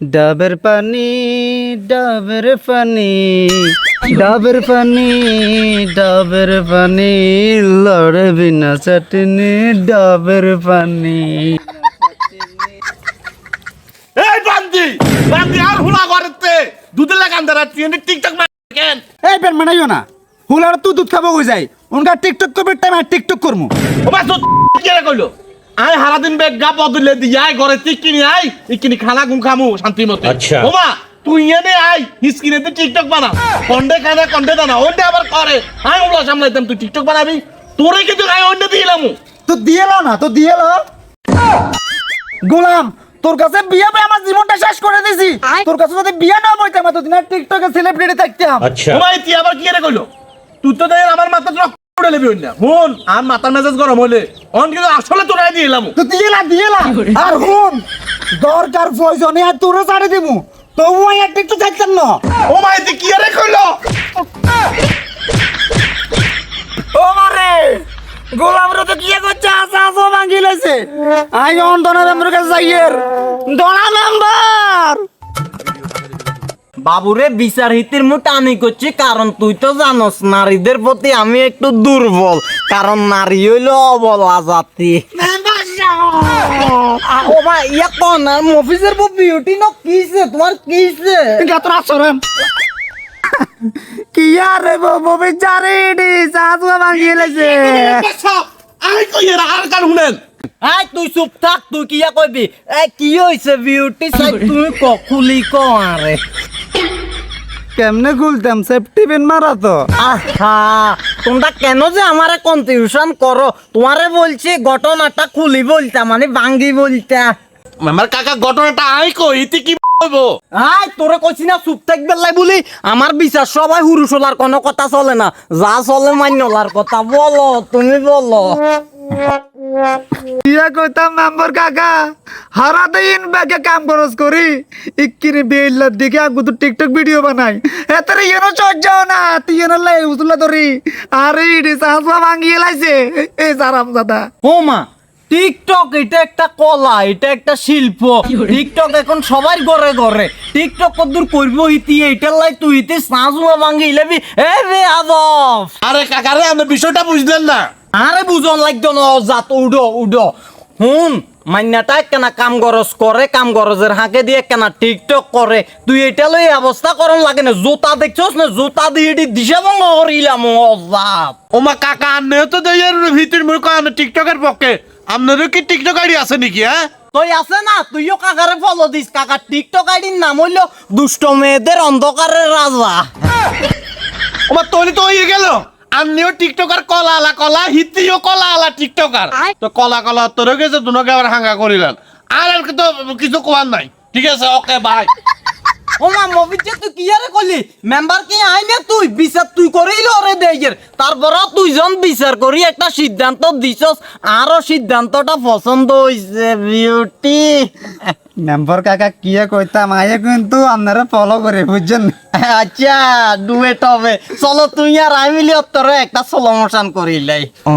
ডাবের পানি ডাবের পানি ডাবের পানি ডাবের পানি লড়ে বিনা চাটনি ডাবের পানি। এই বান্দি বান্দি আর হুলা করতে দুধের লাগান দাঁড়া এনে টিকটক মার কেন? এই পেন মানাইও না হুলার তুই দুধ খাব হয়ে যায় উনকা টিকটক করবে টাইম আর টিকটক করব ও বাস কি রে কইলো? আই হারা দিন বেগ গা বদলে দি আই ঘরে ঠিক কিনি আই ইকিনি খানা গুম খামু শান্তি মতে। আচ্ছা। ওমা তুই এনে আই হিসকিনে তুই টিকটক বানা। কন্ডে খানা কন্ডে দানা ওন্ডে আবার করে। আই ওগুলো সামলাইতাম তুই টিকটক বানাবি। তোরে কিন্তু আই ওন্ডে দিলাম। তো দিয়ে লো না তো গোলাম তোর কাছে বিয়ে পেয়ে আমার জীবনটা শেষ করে দিছি। তোর কাছে যদি বিয়ে না বইতাম এতদিন আর টিকটকে সেলিব্রিটি থাকতাম। আচ্ছা। ওমা তুই আবার কি রে কইলো? তুই তো দেখ আমার মাথা রক্ত উড়ে লেবি না হুন। আর মাথার মেজাজ গরম হলে অন কিন্তু আসলে তোরাই দিয়ে তো দিয়ে না আর হুন দরকার প্রয়োজনে আর তোরে ছাড়ে দিমু। তবু আমি আর টিকটক থাকতাম না। ও মাই তুই কি কইলো? ও মারে গোলাম রে তো কি করছে? আসা আসো ভাঙি লাইছে। আই কাছে যাইয়ের দনা মেম্বার বাবুরে বিচার হিতির মু টানি করছি কারণ তুই তো জানোস নারীদের প্রতি আমি একটু দুর্বল কারণ নারী হইল অবলা জাতি। আ, ইয়া কোন মফিজের বউ বিউটি ন কিছে তোমার কিছে গাতর আসরেন কি আর রে ববে জারে ডি কই এর আর কার হুনেন আই তুই চুপ থাক তুই কিয়া কইবি? এ কি হইছে বিউটি সাই তুমি ক খুলি ক আরে। কেমনে খুলতাম? সেফটি পিন মারা তো। আহা তোমরা কেন যে আমারে কনফিউশন করো? তোমারে বলছি ঘটনাটা খুলি বলতা মানে ভাঙ্গি বলতা। আমার কাকা ঘটনাটা আই কই? তুই কি বলব? আই তোরে কইছি না চুপ থাকবে লাই বলি। আমার বিচার সবাই হুরুসলার কোনো কথা চলে না। যা চলে মান্যলার কথা বলো তুমি বলো। ইয়া কইতাম মেম্বার কাকা। হারা দিন ব্যাগে কাম খরচ করি। ইক্কিরি বেইলার দিকে আগু তো টিকটক ভিডিও বানাই। এতারে ইয়েনো না তুই লাই উতলা ধরি। আরে ইডি সাসা ভাঙিয়ে লাইছে। এ সারাম দাদা ও মা টিকটক এটা একটা কলা এটা একটা শিল্প। টিকটক এখন সবার ঘরে ঘরে টিকটক কদ্দুর করব ইতি এইটার লাই তুই ইতি সাঁজুয়া ভাঙ্গি লেবি। এ রে আদব। আরে কাকা রে বিষয়টা বুঝলেন না। আরে বুঝন লাগতো না জাত উডো উডো। হুন মান্যাটা কেনা কাম গরজ করে কাম গরজের হাঁকে দিয়ে কেনা টিকটক করে। তুই এটা লই অবস্থা করন লাগে না জুতা দেখছস না? জুতা দিয়ে এটি দিশা ভঙ্গ করিলাম অজাত। ওমা কাকা আন্নেও তো দেয়ের ভিতর মুখ আনে টিকটকের পক্ষে। আপনারও কি টিকটক আইডি আছে নাকি হ্যাঁ? তুই আছে না? তুইও কাকারে ফলো দিস। কাকা টিকটক আইডির নাম হইল দুষ্ট মেয়েদের অন্ধকারের রাজা। ওমা তৈরি তো হয়ে গেল। আন্নিও টিকটকার কলা আলা কলা হিতিও কলা আলা টিকটকার তো কলা কলা তোর গেছে দুনকে আবার হাঙ্গা করিলেন। আর আর তো কিছু কোয়ার নাই। ঠিক আছে ওকে বাই ও মা মবিজে তুই কি আরে কইলি? মেম্বার কে আই না তুই? বিচার তুই করেইল রে দেগের তারপর তুই জন বিচার করি একটা সিদ্ধান্ত দিছস আরও সিদ্ধান্তটা পছন্দ হইছে বিউটি। মেম্বার কাকা কিয়া কইতাম আয়ে কিন্তু আপনারা ফলো করে বুঝছেন? আচ্ছা ডুয়েট হবে। চলো তুই আর আমি মিলি তোরে একটা স্লো মোশন করিলাই। ও।